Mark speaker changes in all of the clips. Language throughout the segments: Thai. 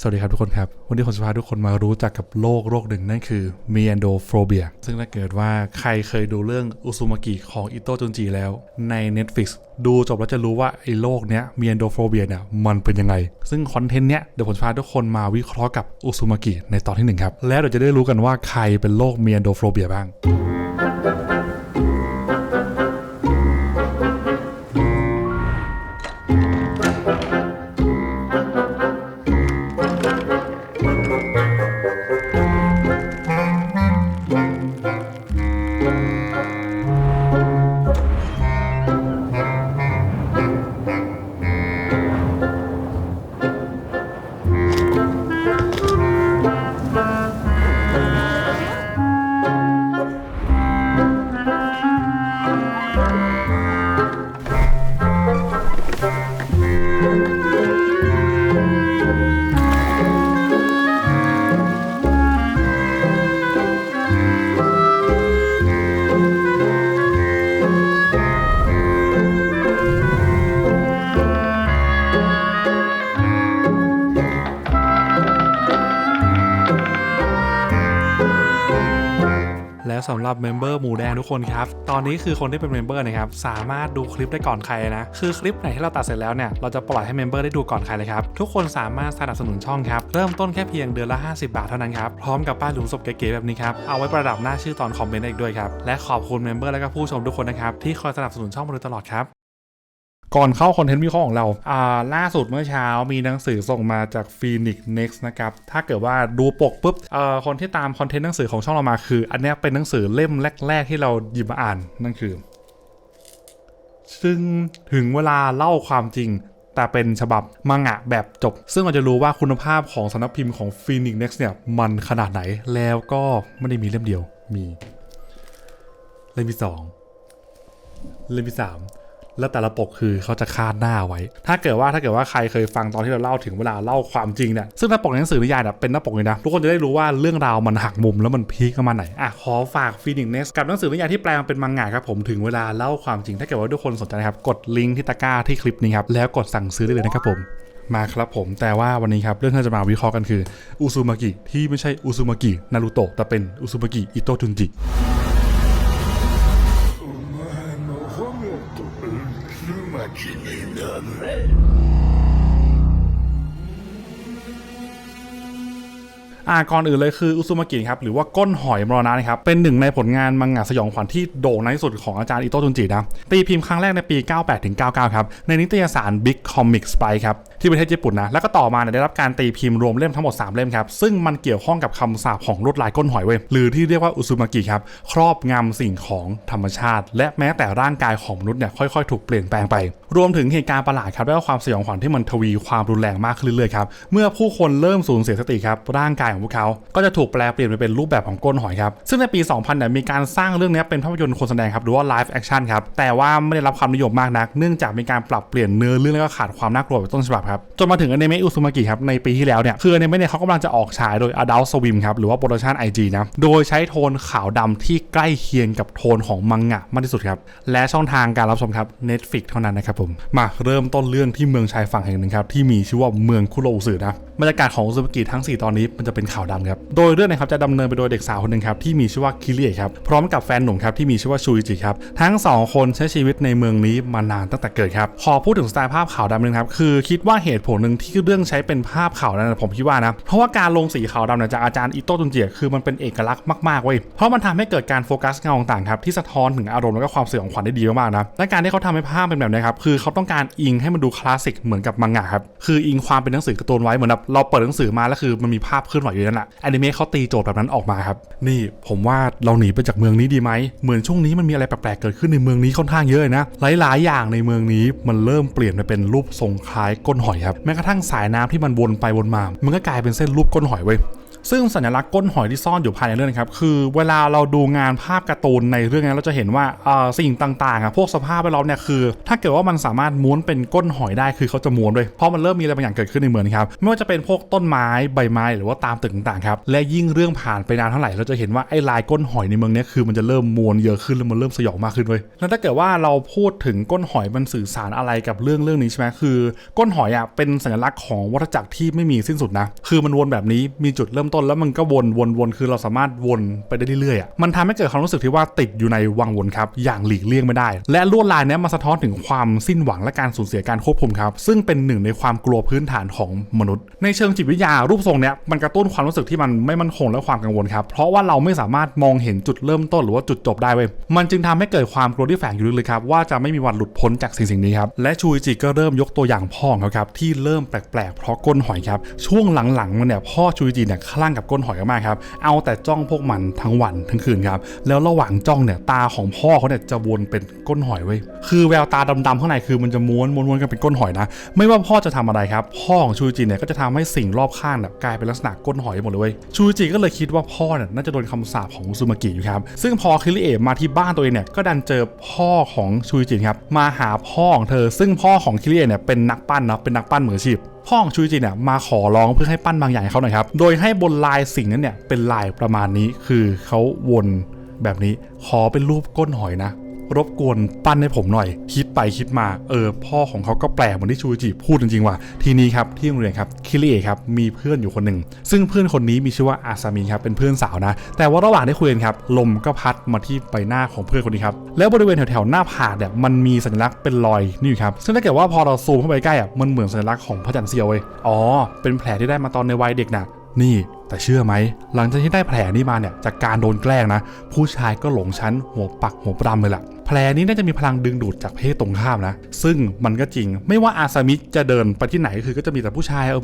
Speaker 1: สวัสดีครับทุกคนครับ วันนี้ผมจะพาทุกคนมารู้จักกับโรคโรคหนึ่งนั่นคือมีแอนโดโฟเบียซึ่งถ้าเกิดว่าใครเคยดูเรื่องอุซุมากิของอิโตะจุนจิแล้วใน Netflix ดูจบแล้วจะรู้ว่าไอ้โรคเนี้ยมีแอนโดโฟเบียเนี่ยมันเป็นยังไง ซึ่งคอนเทนต์เนี้ยเดี๋ยวผมจะพาทุกคนมาวิเคราะห์กับอุซุมากิในตอนที่หนึ่งครับแล้วเดี๋ยวจะได้รู้กันว่าใครเป็นโรคมีแอนโดโฟเบียบ้าง รับเมมเบอร์หมูแดงทุกคนครับ ตอนนี้คือคนที่เป็นเมมเบอร์นะครับสามารถดูคลิปได้ก่อนใครนะ คือคลิปไหนที่เราตัดเสร็จแล้วเนี่ยเราจะปล่อยให้เมมเบอร์ได้ดูก่อนใครเลยครับ ทุกคนสามารถสนับสนุนช่องครับ เริ่มต้นแค่เพียงเดือนละ 50 บาทเท่านั้นครับ พร้อมกับป้ายหลุมศพเก๋ๆแบบนี้ครับ เอาไว้ประดับหน้าชื่อตอนคอมเมนต์ได้อีกด้วยครับ และขอบคุณเมมเบอร์และก็ผู้ชมทุกคนนะครับที่คอยสนับสนุนช่องมาโดยตลอดครับ ก่อนเข้าคอนเทนต์วิเคราะห์ของเราอ่าล่าสุดเมื่อเช้ามีหนังสือส่งมาจาก Phoenix Next นะครับ ถ้าเกิดว่าดูปกปุ๊บเอ่อคนที่ตามคอนเทนต์หนังสือของช่องเรามาคือ อันนี้เป็นหนังสือเล่มแรก ๆ ที่เราหยิบมาอ่านนั่นคือ ซึ่งถึงเวลาเล่าความจริง แต่เป็นฉบับมังงะแบบจบ ซึ่งเราจะรู้ว่าคุณภาพของสำนักพิมพ์ของ Phoenix Next เนี่ยมันขนาดไหนแล้วก็ไม่ได้มีเล่มเดียวมี เล่มที่สองเล่มที่สาม แล้วแต่ละปกคือเขาจะคาดหน้าไว้ ถ้าเกิดว่าถ้าเกิดว่าใครเคยฟังตอนที่เราเล่าถึงเวลาเล่าความจริงเนี่ยซึ่งหน้าปกหนังสือนิยายเนี่ยเป็นหน้าปกเลยนะทุกคนจะได้รู้ว่าเรื่องราวมันหักมุมแล้วมันพีคมาไหนอะขอฝากฟีนิกเนสกับหนังสือนิยายที่แปลมาเป็นมังงะครับผมถึงเวลาเล่าความจริงถ้าเกิดว่าทุกคนสนใจนะครับกดลิงก์ที่ตะกร้าที่คลิปนี้ครับแล้วกดสั่งซื้อได้เลยนะครับผมมาครับผมแต่ว่าวันนี้ครับ เรื่องที่เราจะมาวิเคราะห์กันคืออุซุมากิที่ไม่ใช่อุซุมากินารูโตะแต่เป็นอุซุมากิอิโตจุนจิ อ่าก่อนอื่นเลยคืออุซุมากิครับหรือว่าก้นหอยมรณะนะครับเป็นหนึ่งในผลงานมังงะสยองขวัญที่โด่งในที่สุดของอาจารย์อิโตะจุนจินะตีพิมพ์ครั้งแรกในปี 98ถึง99 ครับในนิตยสาร Big Comic Spy ครับที่ประเทศญี่ปุ่นนะ แล้วก็ต่อมาเนี่ยได้รับการตีพิมพ์รวมเล่มทั้งหมด 3 เล่มครับ ซึ่งมันเกี่ยวข้องกับคำสาปของลวดลายก้นหอยเว้ยหรือที่เรียกว่าอุซุมากิครับ ครอบงำสิ่งของธรรมชาติ และแม้แต่ร่างกายของมนุษย์เนี่ยค่อยๆ ถูกเปลี่ยนแปลงไป รวมถึงเหตุการณ์ประหลาดครับและก็ความสยองขวัญที่มันทวีความรุนแรงมากขึ้นเรื่อยๆครับ เมื่อผู้คนเริ่มสูญเสียสติครับร่างกายของพวกเขา ก็จะถูกแปลเปลี่ยนไปเป็นรูปแบบของก้นหอยครับ ซึ่งในปี 2000เนี่ยมีการสร้างเรื่องนี้เป็นภาพยนตร์คนแสดงครับหรือว่า live action ครับ แต่ว่าไม่ได้รับความนิยมมากนัก เนื่องจากมีการปรับเปลี่ยนเนื้อเรื่องแล้วก็ขาดความน่ากลัวแบบต้นฉบับครับจนมาถึงอนิเมะอุซุมากิครับในปีที่แล้วเนี่ยคืออนิเมะเนี่ยเขากำลังจะออกฉายโดย Adult Swim ครับหรือว่าโปรดักชัน IG นะโดยใช้โทนขาวดำที่ใกล้เคียงกับโทนของมังงะมากที่สุดครับและช่องทางการรับชมครับ Netflix เท่านั้นนะครับผมมาเริ่มต้นเรื่องที่เมืองชายฝั่งแห่งหนึ่งครับที่มีชื่อว่าเมืองคุโรอุสึนะบรรยากาศของอุซุมากิทั้ง 4 ตอนนี้มันจะเป็นขาวดำครับโดยเรื่องนะครับจะดำเนินไปโดยเด็กสาวคนหนึ่งครับที่มีชื่อว่าคิริเอครับพร้อมกับแฟนหนุ่มครับที่มีชื่อว่าชูอิจิครับทั้ง 2 คนใช้ชีวิตในเมืองนี้มานานตั้งแต่เกิดครับขอพูดถึงสไตล์ภาพขาวดำนึงครับคือคิดว่าเหตุผลหนึ่งที่เรื่องใช้เป็นภาพขาวดำนะผมคิดว่านะ เพราะว่าการลงสีขาวดำเนี่ยจากอาจารย์อิโตะจุนเจียคือมันเป็นเอกลักษณ์มากๆเว้ย เพราะมันทำให้เกิดการโฟกัสเงาต่างๆครับที่สะท้อนถึงอารมณ์และก็ความสยองขวัญได้ดีมากๆนะ และการที่เขาทำให้ภาพเป็นแบบนี้ครับคือเขาต้องการอิงให้มันดูคลาสสิกเหมือนกับมังงะครับ คืออิงความเป็นหนังสือการ์ตูนไว้เหมือนแบบเราเปิดหนังสือมาแล้วคือมันมีภาพเคลื่อนไหวอยู่นั่นแหละแอนิเมะเขาตีโจทย์แบบนั้นออกมาครับ นี่ผมว่าเราหนีไปจากเมืองนี้ดีไหม เหมือนช่วงนี้มันมีอะไรแปลกๆเกิดขึ้นในเมืองนี้ค่อนข้างเยอะนะ หลายๆ อย่างในเมืองนี้มันเริ่มเปลี่ยนไปเป็นรูปทรงคล้ายก้นหอยครับแม้กระทั่งสายน้ำที่มันวนไปวนมา มันก็กลายเป็นเส้นรูปก้นหอยไว้ซึ่งสัญลักษณ์ก้นหอยที่ซ่อนอยู่ภายในเรื่องนะครับคือเวลาเราดูงานภาพการ์ตูนในเรื่องนี้เราจะเห็นว่าสิ่งต่างๆอะพวกสภาพแวดล้อมเนี่ยคือ ถ้าเกิดว่ามันสามารถม้วนเป็นก้นหอยได้คือเขาจะม้วนด้วยเพราะมันเริ่มมีอะไรบางอย่างเกิดขึ้นในเมืองครับไม่ว่าจะเป็นพวกต้นไม้ใบไม้หรือว่าตามตึกต่างๆครับและยิ่งเรื่องผ่านไปนานเท่าไหร่เราจะเห็นว่าไอ้ลายก้นหอยในเมืองนี้คือมันจะเริ่มม้วนเยอะขึ้นแล้วมันเริ่มสยองมากขึ้นเว้ยแล้วถ้าเกิดว่าเราพูดถึงก้นหอยมันสื่อสารอะไรกับเรื่องเรื่องนี้ใช่ไหมคือ ก้นหอยอะเป็นสัญลักษณ์ของวัฏจักรที่ไม่มีสิ้นสุดนะคือมันวนแบบนี้มีจุดเริ่มต้นแล้วมันก็วนวนวนคือเราสามารถวนไปได้เรื่อยๆอะมันทำให้เกิดความรู้สึกที่ว่าติดอยู่ในวังวนครับอย่างหลีกเลี่ยงไม่ได้ และลวดลายนี้มาสะท้อนถึงความสิ้นหวังและการสูญเสียการควบคุมครับ ซึ่งเป็นหนึ่งในความกลัวพื้นฐานของมนุษย์ ในเชิงจิตวิทยารูปทรงเนี้ยมันกระตุ้นความรู้สึกที่มันไม่มั่นคงและความกังวลครับเพราะว่าเราไม่สามารถมองเห็นจุดเริ่มต้นหรือว่าจุดจบได้เว้ยมันจึงทำให้เกิดความกลัวที่แฝงอยู่ลึกๆครับว่าจะไม่มีวันหลุดพ้นจากสิ่งสิ่งนี้ครับและชูอิจิก็เริ่มยกตัวอย่างพ่อของเขาครับที่เริ่มแปลกๆเพราะก้นหอยครับช่วงหลังๆมันเนี่ยพ่อชูจิเนี่ยคลั่งกับก้นหอยมากครับเอาแต่จ้องพวกมันทั้งวันทั้งคืนครับแล้วระหว่างจ้องเนี่ยตาของพ่อเขาเนี่ยจะวนเป็นก้นหอยเว้คือแววตาดำๆข้างในคือมันจะม้วนม้วนๆกันเป็นก้นหอยนะ ไม่ว่าพ่อจะทำอะไรครับ พ่อของชูจิเนี่ยก็จะทำให้สิ่งรอบข้างเนี่ยกลายเป็นลักษณะก้นหอยหมดเลยชูจิก็เลยคิดว่าพ่อเนี่ยน่าจะโดนคำสาปของซุมากิอยู่ครับซึ่งพอคิริเอะมาที่บ้านตัวเองเนี่ยก็ดันเจอพ่อของชูจิครับมาหาพ่อของเธอ ซึ่งพ่อของคิริเอะเนี่ยเป็นนักปั้นนะเป็นนักปั้นมืออาชีพ พ่อของชูจิเนี่ยมาขอร้องเพื่อให้ปั้นบางอย่างให้เขาหน่อยครับ โดยให้บนลายสิ่งนั้นเนี่ยเป็นลายประมาณนี้คือเขาวนแบบนี้ขอเป็นรูปก้นหอยนะ รบกวนปั้นให้ผมหน่อย คิดไปคิดมา เออ พ่อของเขาก็แปลกเหมือนที่ชูจิพูดจริงๆว่ะทีนี้ครับที่โรงเรียนครับคิริเอะครับมีเพื่อนอยู่คนหนึ่งซึ่งเพื่อนคนนี้มีชื่อว่าอาซามิครับเป็นเพื่อนสาวนะ แต่ว่าระหว่างที่คุยกันครับลมก็พัดมาที่ใบหน้าของเพื่อนคนนี้ครับแล้วบริเวณแถวๆหน้าผากเนี่ยมันมีสัญลักษณ์เป็นรอยนี่ครับซึ่งถ้าเกิดว่าพอเราซูมเข้าไปใกล้อะมันเหมือนสัญลักษณ์ของพระจันทร์เซียวเว้ยอ๋อเป็นแผลที่ได้มาตอนในวัยเด็กน่ะนี่แต่เชื่อไหม หลังจากที่ได้แผลนี้มาเนี่ย จากการโดนแกล้งนะ ผู้ชายก็หลงชั้นหัวปักหัวปรำเลยล่ะ แผลนี้น่าจะมีพลังดึงดูดจากเพศตรงข้ามนะ ซึ่งมันก็จริง ไม่ว่าอาซามิจะเดินไปที่ไหนคือก็จะมีแต่ผู้ชายเออ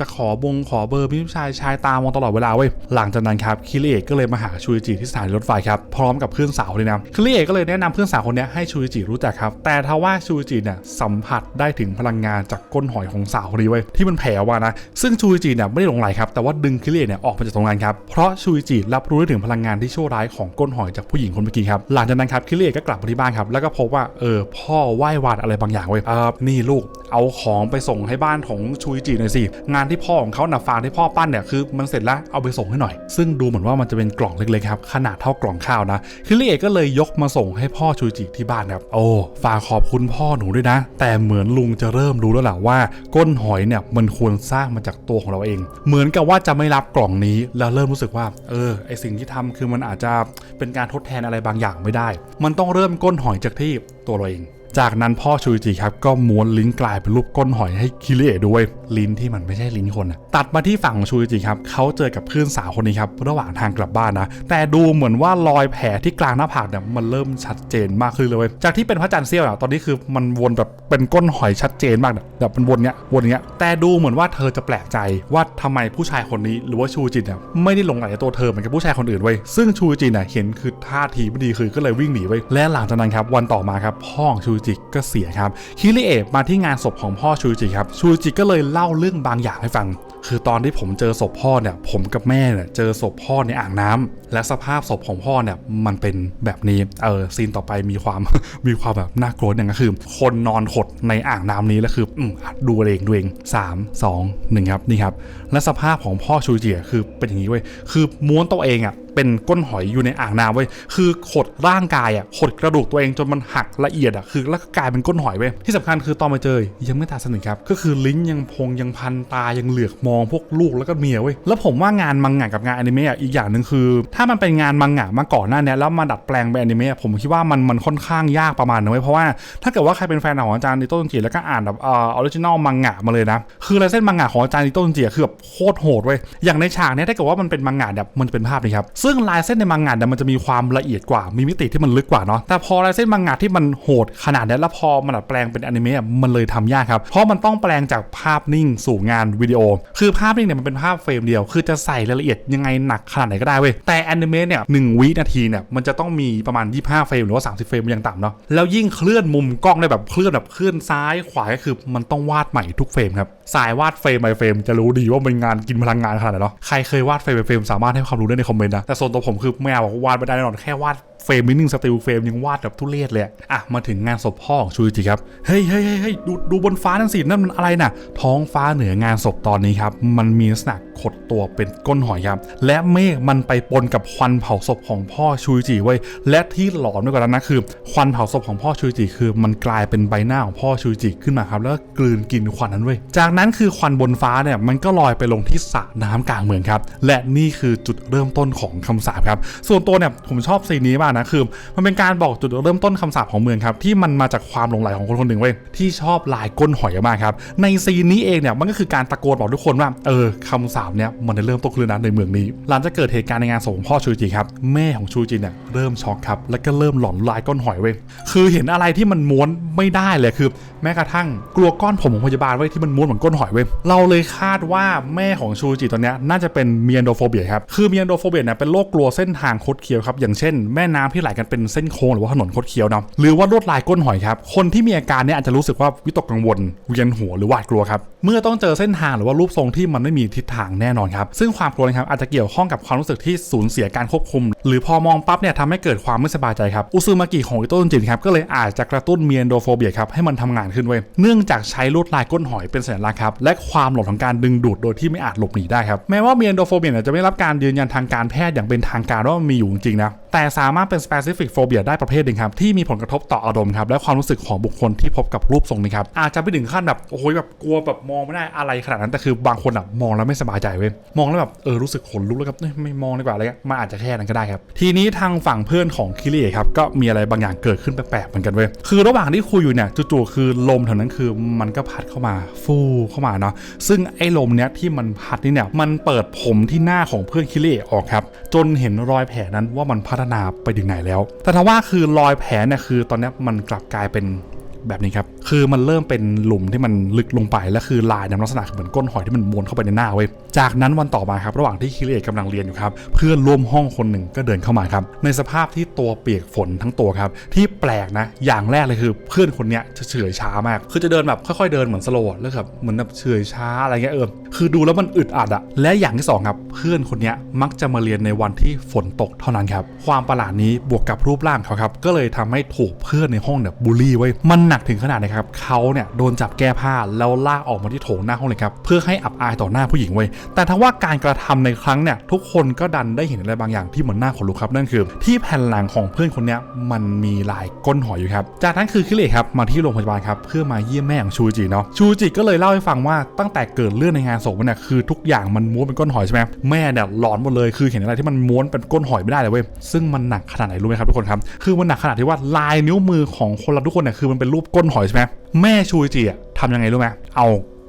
Speaker 1: จะขอบงขอเบอร์มีผู้ชายชายตามองตลอดเวลาเว้ย หลังจากนั้นครับคิริเอะก็เลยมาหาชูอิจิที่สถานีรถไฟครับ พร้อมกับเพื่อนสาวเลยนะคิริเอะก็เลยแนะนำเพื่อนสาวคนนี้ให้ชูอิจิรู้จักครับ แต่ทว่าชูอิจิเนี่ยสัมผัสได้ถึงพลังงานจากก้นหอยของสาวคนนี้เว้ยที่มันแผ่ออกมานะ ซึ่งชูอิจิเนี่ยไม่ได้หลงไหลครับ แต่ว่าดึงคิริเอะเนี่ยออกมาจากตรงนั้นครับ เพราะชูอิจิรับรู้ได้ถึงพลังงานที่ชั่วร้ายของก้นหอยจากผู้หญิงคนเมื่อกี้ครับ หลังจากนั้นครับคิริเอะก็กลับมาที่บ้านครับ แล้วก็พบว่าเออพ่อไหว้วานอะไรบางอย่างเว้ยเออนี่ลูกเอาของไปส่งให้บ้านของชูจิหน่อยสิงานที่พ่อของเขาหนาฟางที่พ่อปั้นเนี่ยคือมันเสร็จแล้วเอาไปส่งให้หน่อย ซึ่งดูเหมือนว่ามันจะเป็นกล่องเล็กๆครับขนาดเท่ากล่องข้าวนะคิริเอะก็เลยยกมาส่งให้พ่อชูจิที่บ้านครับโอ้ฝากขอบคุณพ่อหนูด้วยนะ แต่เหมือนลุงจะเริ่มรู้แล้วแหละว่า ก้นหอยเนี่ยมันควรสร้างมาจากตัวของเราเอง เหมือนกับว่าจะไม่รับกล่องนี้แล้วเริ่มรู้สึกว่า เออไอสิ่งที่ทำคือมันอาจจะเป็นการทดแทนอะไรบางอย่างไม่ได้ มันต้องเริ่มก้นหอยจากที่ตัวเราเอง จากนั้นพ่อชูจิครับก็ม้วนลิ้นกลายเป็นรูปก้นหอยให้คิริเอะด้วยลิ้นที่มันไม่ใช่ลิ้นคนอะตัดมาที่ฝั่งของชูจิครับเขาเจอกับเพื่อนสาวคนนี้ครับระหว่างทางกลับบ้านนะแต่ดูเหมือนว่ารอยแผลที่กลางหน้าผากเนี่ยมันเริ่มชัดเจนมากขึ้นเลยเว้ยจากที่เป็นพระจันทร์เสี้ยวอะตอนนี้คือมันวนแบบเป็นก้นหอยชัดเจนมากแบบมันวนเนี้ยวนอย่างเงี้ยแต่ดูเหมือนว่าเธอจะแปลกใจว่าทำไมผู้ชายคนนี้หรือว่าชูจิเนี่ยไม่ได้ลงไหลในตัวเธอเหมือนกับผู้ชายคนอื่นเว้ยซึ่งชูจิเนี่ยเห็นคือท่าทีไม่ดีคือก็เลยวิ่งหนีเว้และหลังจากนั้นครับวันต่อมาครับพ่อของชูจิก็เสียครับคิริเอะมาที่งานศพของพ่อชูจิครับชูจิก็เลยเล่าเรื่องบางอย่างให้ฟัง คือตอนที่ผมเจอศพพ่อเนี่ยผมกับแม่เนี่ยเจอศพพ่อในอ่างน้ำและสภาพศพของพ่อเนี่ยมันเป็นแบบนี้เออซีนต่อไปมีความมีความแบบน่ากลัวอย่างก็คือ คนนอนขดในอ่างน้ำนี้แล้วคืออืมดูเองดูเองสามสองหนึ่งครับนี่ครับและสภาพของพ่อชูจิคือเป็นอย่างนี้เว้ยคือม้วนตัวเองอะ เป็นก้นหอยอยู่ในอ่างน้ำเว้ยคือขดร่างกายอะขดกระดูกตัวเองจนมันหักละเอียดอะคือแล้วก็กลายเป็นก้นหอยเว้ยที่สำคัญคือตอนมาเจอยังไม่ตาสนิทครับก็คือลิ้นยังพงยังพันตายังเหลือกมองพวกลูกแล้วก็เมียเว้ยแล้วผมว่างานมังงะกับงานอนิเมะอะอีกอย่างหนึ่งคือ ถ้ามันเป็นงานมังงะมาก่อนหน้านี้แล้วมาดัดแปลงเป็นอนิเมะผมคิดว่ามันมันค่อนข้างยากประมาณนึงเว้ยเพราะว่าถ้าเกิดว่าใครเป็นแฟนของอาจารย์นิโต้นจิแล้วก็อ่านแบบเอ่อออริจินอลมังงะมาเลยนะคือลายเส้นมังงะของอาจารย์นิโต้นจิคือแบบโคตรโหดเว้ยอย่างในฉากเนี้ยถ้าเกิดว่ามันเป็นมังงะแบบมันจะเป็นภาพนี้ครับซึ่งลายเส้นในมังงะเนี่ยมันจะมีความละเอียดกว่า มีมิติที่มันลึกกว่าเนาะ แต่พอลายเส้นมังงะที่มันโหดขนาดนี้แล้วพอมันดัดแปลงเป็นอนิเมะมันเลยทำยากครับ เพราะมันต้องแปลงจากภาพนิ่งสู่งานวิดีโอ คือภาพนิ่งเนี่ยมันเป็นภาพเฟรมเดียว คือจะใส่รายละเอียดยังไงหนักขนาดไหนก็ได้เว้ย แต่อนิเมะเนี่ยหนึ่งวินาทีเนี่ยมันจะต้องมีประมาณ 25 เฟรมหรือว่า 30 เฟรมอย่างต่ำเนาะ แล้วยิ่งเคลื่อนมุมกล้องได้แบบเคลื่อนแบบเคลื่อนซ้ายขวาก็คือมันต้องวาดใหม่ทุกเฟรมครับ สายวาดเฟรมไปเฟรมจะรู้ดีว่ามันงานกินพลังงานขนาดไหนเนาะใครเคยวาดเฟรมไปเฟรมสามารถให้ความรู้ได้ในคอมเมนต์นะแต่ส่วนตัวผมคือไม่เอาบอกว่าวาดไม่ได้แน่นอนแค่วาด เฟรมนิดนึงสติลเฟรมยังวาดแบบทุเรศเลยอะอะมาถึงงานศพพ่อของชูจิครับเฮ้ยเฮ้ยเฮ้ยเฮ้ยดูดูบนฟ้านั่นสินั่นมันอะไรน่ะ ท้องฟ้าเหนืองานศพตอนนี้ครับมันมีลักษณะขดตัวเป็นก้นหอยครับ และเมฆมันไปปนกับควันเผาศพของพ่อชูจิไว้และที่หลอนไปกว่านั้นนะคือ ควันเผาศพของพ่อชูจิคือ มันกลายเป็นใบหน้าของพ่อชูจิขึ้นมาครับ แล้วกลืนกินควันนั้นเว้ยจากนั้นคือควันบนฟ้าเนี่ยมันก็ลอยไปลงที่สระน้ำกลางเมืองครับและนี่คือจุดเริ่มต้นของคำสาปครับส่วนตัวเนี่ยผมชอบซีนนี้มากนะคือ มันเป็นการบอกจุดเริ่มต้นคำสาปของเมืองครับที่มันมาจากความหลงใหลของคนคนหนึ่งเว้ยที่ชอบลายก้นหอยมากครับในซีนนี้เองเนี่ยมันก็คือการตะโกนบอกทุกคนว่าเออคำสาปเนี่ยมันได้เริ่มต้นขึ้นนะในเมืองนี้ หลังจากเกิดเหตุการณ์ในงานศพของพ่อชูจิครับแม่ของชูจิเนี่ยเริ่มช็อกครับแล้วก็เริ่มหลอนลายก้นหอยเว้ยคือเห็นอะไรที่มันม้วนไม่ได้เลยคือ แม้กระทั่งกลัวก้อนผมของพยาบาลไว้ยที่มันม้วนเหมือนก้นหอยเว้ยเราเลยคาดว่าแม่ของชูจิตอนเนี้ยน่าจะเป็นเมียนโดโฟเบียครับคือเมียนโดโฟเบียเนี่ยเป็นโรคกลัวเส้นทางคดเคี้ยวครับอย่างเช่นแม่น้ำที่ไหลกันเป็นเส้นโค้งหรือว่าถนนคดเคี้ยวเนาะหรือว่าลวดลายก้นหอยครับ คนที่มีอาการเนี้ยอาจจะรู้สึกว่าวิตกกังวลเวียนหัวหรือหวาดกลัวครับ เมื่อต้องเจอเส้นทางหรือว่ารูปทรงที่มันไม่มีทิศทางแน่นอนครับ ซึ่งความกลัวนะครับอาจจะเกี่ยวข้องกับความรู้สึกที่สูญเสียการควบคุม หรือพอมองปั๊บเนี่ยทำให้เกิดความไม่สบายใจครับ อุซึมากิของอิโตะจริงครับก็เลยอาจจะกระตุ้นเมียนโดโฟเบียครับให้มันทำงานขึ้นเว้ย เนื่องจากใช้ลวดลายก้นหอยเป็นสัญลักษณ์ครับ และความหลอนของการดึงดูดโดยที่ไม่อาจหลบหนีได้ครับ แม้ว่าเมียนโดโฟเบียจะไม่รับการยืนยันทางการแพทย์อย่างเป็นทางการว่ามันมีอยู่จริงนะ แต่สามารถเป็น specific phobia ได้ประเภทหนึ่งครับ ที่มีผลกระทบต่ออารมณ์ครับ และความรู้สึกของบุคคลที่พบกับรูปทรงนี้ครับ อาจจะไปถึงขั้นแบบ โอ้โหแบบกลัวแบบมองไม่ได้อะไรขนาดนั้น แต่คือบางคนอะมองแล้วไม่สบายใจเว้ย มองแล้วแบบ เออ รู้สึกขนลุกแล้วครับไม่มองดีกว่าอะไรเงี้ยมันอาจจะแค่นั้นก็ได้ครับ ทีนี้ทางฝั่งเพื่อนของคิริเอครับ ก็มีอะไรบางอย่างเกิดขึ้นแปลกๆเหมือนกันเว้ย คือระหว่างที่คุยอยู่เนี่ยจู่ๆคือลมแถวนั้นคือมันก็พัดเข้ามาฟูเข้ามาเนาะ ซึ่งไอ้ลมเนี้ยที่มันพัดนี่เนี่ยมันเปิดผมที่หน้าของเพื่อนคิริเอออกครับ จนเห็นรอยแผลนั้นว่ามันพัฒนาไปถึงไหนแล้ว แต่ทว่าคือรอยแผลเนี่ยคือตอนนี้มันกลับกลายเป็นแบบนี้ครับ คือมันเริ่มเป็นหลุมที่มันลึกลงไปและคือลายในลักษณะเหมือนก้นหอยที่มันม้วนเข้าไปในหน้าเว้ยจากนั้นวันต่อมาครับระหว่างที่คิริเอะกำลังเรียนอยู่ครับเพื่อนร่วมห้องคนหนึ่งก็เดินเข้ามาครับในสภาพที่ตัวเปียกฝนทั้งตัวครับที่แปลกนะอย่างแรกเลยคือเพื่อนคนเนี้ยจะเฉื่อยช้ามาก คือจะเดินแบบค่อยๆเดินเหมือนสโลว์แล้วแบบเหมือนแบบเฉื่อยช้าอะไรเงี้ยเออคือดูแล้วมันอึดอัดอะและอย่างที่สองครับเพื่อนคนเนี้ยมักจะมาเรียนในวันที่ฝนตกเท่านั้นครับความประหลาดนี้บวกกับรูปร่างเขาครับก็เลยทำให้ถูกเพื่อนในห้องเนี่ยบูลลี่ไว้มันหนักถึงขนาดนะครับเขาเนี่ยโดนจับแก้ผ้าแล้วลากออกมาที่โถงหน้าห้องเลยครับเพื่อให้อับอายต่อหน้าผู้หญิงไว้ยแต่ถ้าว่าการกระทำในครั้งเนี่ยทุกคนก็ดันได้เห็นอะไรบางอย่างที่เหมือนหน้าขนลุกครับนั่นคือ ที่แผ่นหลังของเพื่อนคนนี้มันมีลายก้นหอยอยู่ครับจากนั้นคือคิเลครับมาที่โรงพยาบาลครับเพื่อมาเยี่ยมแม่ของชูจิเนาะชูจิก็เลยเล่าให้ฟังว่าตั้งแต่เกิดเรื่องในงานศพเนี่ยคือทุกอย่างมันม้วนเป็นก้นหอยใช่ไหมแม่เนี่ยหลอนหมดเลยคือเห็นอะไรที่มันม้วนเป็นก้นหอยไม่ได้เลยเว้ยซึ่งมันหนักขนาดไหนรู้ไหมครับทุกคนครับคือมันหนักขนาดที่ว่าลายนิ้วมือของคนเราทุกคนเนี่ยคือมันเป็นรูปก้นหอยใช่ไหมแม่ชูจิทำยังไงรู้ไหมเอา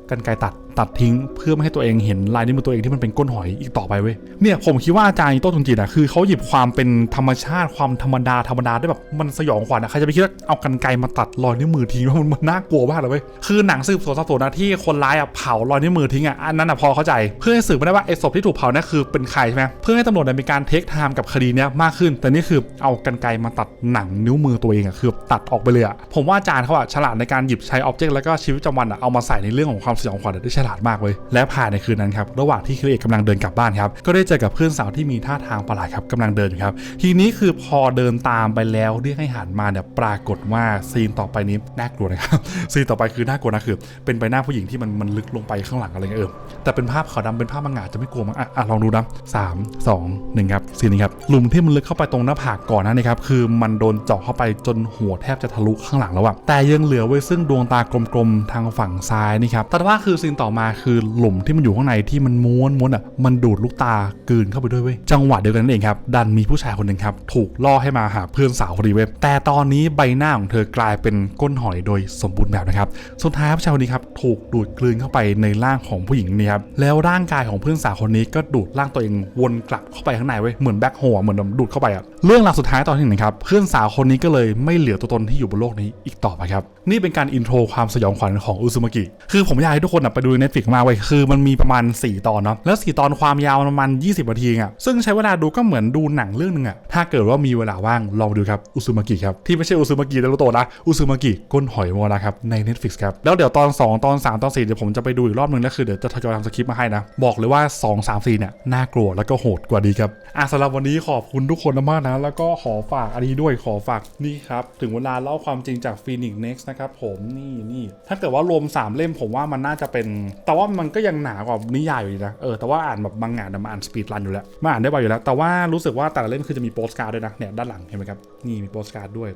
Speaker 1: กันไกรตัด ตัดทิ้งเพื่อไม่ให้ตัวเองเห็นลายนิ้วมือตัวเองที่มันเป็นก้นหอยอีกต่อไปเว้ยเนี่ยผมคิดว่าอาจารย์โต้ทุนจิตอะคือเขาหยิบความเป็นธรรมชาติความธรรมดาธรรมดาได้แบบมันสยองขวัญอะใครจะไปคิดว่าเอากันไกรมาตัดรอยนิ้วมือทิ้งมันมันน่ากลัวมากเลยเว้ยคือหนังสืบสวนสอบสวนนะที่คนร้ายอะเผารอยนิ้วมือทิ้งอะอันนั้นอะพอเข้าใจ เพื่อให้สืบไม่ได้ว่าไอ้ศพที่ถูกเผานี่ยคือเป็นใครใช่ไหมเพื่อให้ตำรวจมีการเทคไทม์กับคดีเนี้ยมากขึ้น แต่นี่คือเอากันไกรมาตัดหนังนิ้วมือตัวเองอะคือตัดออกไปเลยอะผมว่าอาจารย์เขาอะฉลาดในการหยิบใช้อ็อบเจกต์แล้วก็ชีวิตประจำวันอะเอามาใส่ในเรื่องของความสยองขวัญได้ฉลาดมากเลยและผ่านในคืนนั้นครับระหว่างที่คริเอะกำลังเดินกลับบ้านครับก็ได้เจอกับเพื่อนสาวที่มีท่าทางประหลาดครับกำลังเดินอยู่ครับ ทีนี้คือพอเดินตามไปแล้วเรียกให้หันมาเนี่ยปรากฏว่าซีนต่อไปนี้น่ากลัวนะครับซีนต่อไปคือน่ากลัวนะคือเป็นใบหน้าผู้หญิงที่มันมันลึกลงไปข้างหลังอะไรเงี้ยเออแต่เป็นภาพขาวดำเป็นภาพมังงะจะไม่กลัวมั้งอะอะลองดูนะสามสองหนึ่งครับซีนนี้ครับหลุมที่มันลึกเข้าไปตรงหน้าผากก่อนนะนี่ครับคือมันโดนเจาะเข้าไปจนหัวแทบจะทะลุข้างหลังแล้วอะแต่ยังเหลือไว้ซึ่งดวงตากลมๆทางฝั่งซ้ายนี่ครับแต่ว่าคือซีนต่อมาคือหลุมที่มันอยู่ข้างในที่มันม้วนม้วนอะมันดูดลูกตากลืนเข้าไปด้วยเว้ยจังหวะเดียวกันนั่นเองครับดันมีผู้ชายคนหนึ่งครับถูกล่อให้มาหาเพื่อนสาวพอดีเว้ยแต่ตอนนี้ใบหน้าของเธอกลายเป็นก้นหอยโดยสมบูรณ์แบบนะครับสุดท้ายผู้ชายคนนี้ครับถูกดูดกลืนเข้าไปในร่างของผู้หญิงนี่ครับแล้วร่างกายของเพื่อนสาวคนนี้ก็ดูดร่างตัวเองวนกลับเข้าไปข้างในเว้ยเหมือนแบ็คโฮเหมือนดูดเข้าไปอะเรื่องราวสุดท้ายตอนที่หนึ่งครับเพื่อนสาวคนนี้ก็เลยไม่เหลือตัวตนที่อยู่บนโลกนี้อีกต่อไปครับนี่เป็นการอินโทรความสยองขวัญของอุซุมากิคือผมอยากให้ทุกคนไปดูใน Netflix มากเว้ยคือมันมีประมาณ 4 ตอนเนาะแล้ว 4 ตอนความยาวประมาณ 20นาทีอะซึ่งใช้เวลาดูก็เหมือนดูหนังเรื่องหนึงอะถ้าเกิดว่ามีเวลาว่างลองดูครับอุซุมากิครับที่ไม่ใช่อุซุมากินารุโตะนะอุซุมากิก้นหอยโมนะครับใน Netflix ครับแล้วเดี๋ยวตอน 2 ตอน 3 ตอน4เดี๋ยวผมจะไปดูอีกรอบนึงแล้วคือเดี๋ยวจะทยอยทำสคริปต์มาให้นะบอกเลยว่า 2 3 4เนี่ยน่ากลัวแล้วก็โหดกว่าดีครับอะสำหรับวันนี้ขอบคุณทุกคนมากนะแล้วก็ขอฝากอันนี้ด้วยขอฝากนี่ครับถึงเวลาเล่าความจริงจาก Phoenix Next นะครับผมนี่นี่ถ้าเกิดว่ารวม 3 เล่มผมว่ามันน่าจะเป็นแต่ว่ามันก็ยังหนากว่านิยายอยู่ดีนะเออแต่ว่าอ่านแบบบางงานนะมาอ่านสปีดรันอยู่แล้วมาอ่านได้บ่อยอยู่แล้ว แต่ว่ารู้สึกว่าแต่ละเล่มคือจะมีโปสการ์ดด้วยนะเนี่ยด้านหลังเห็นไหมครับนี่มีโปสการ์ดด้วย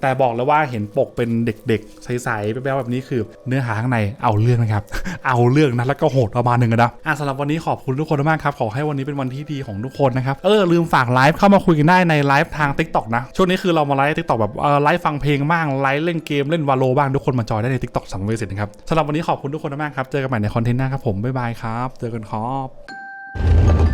Speaker 1: แต่บอกเลยว่าเห็นปกเป็นเด็กๆ ใสๆแป๊บๆแบบนี้คือเนื้อหาข้างในเอาเรื่องนะครับ เอาเรื่องนะแล้วก็โหดประมาณหนึ่งนะอะสำหรับวันนี้ขอบคุณทุกคนมากครับ ขอให้วันนี้เป็นวันที่ดีของทุกคนนะครับ เออ ลืมฝากไลฟ์เข้ามาคุยกันได้ในไลฟ์ทาง Tik t o อกนะ ช่วงนี้คือเรามาไลฟ์ Tik t o อกแบบไลฟ์ฟังเพลงบ้างไลฟ์เล่นเกมเล่นวาโลบ้างทุกคนมาจอยได้ใน Tik t o อกสังเวสิทธิ์นะครับสำหรับวันนี้ขอบคุณทุกคนมากครับเจอกันใหม่ในคอนเทนต์หน้าครับผมบ๊ายบายครับ เจอกันครับ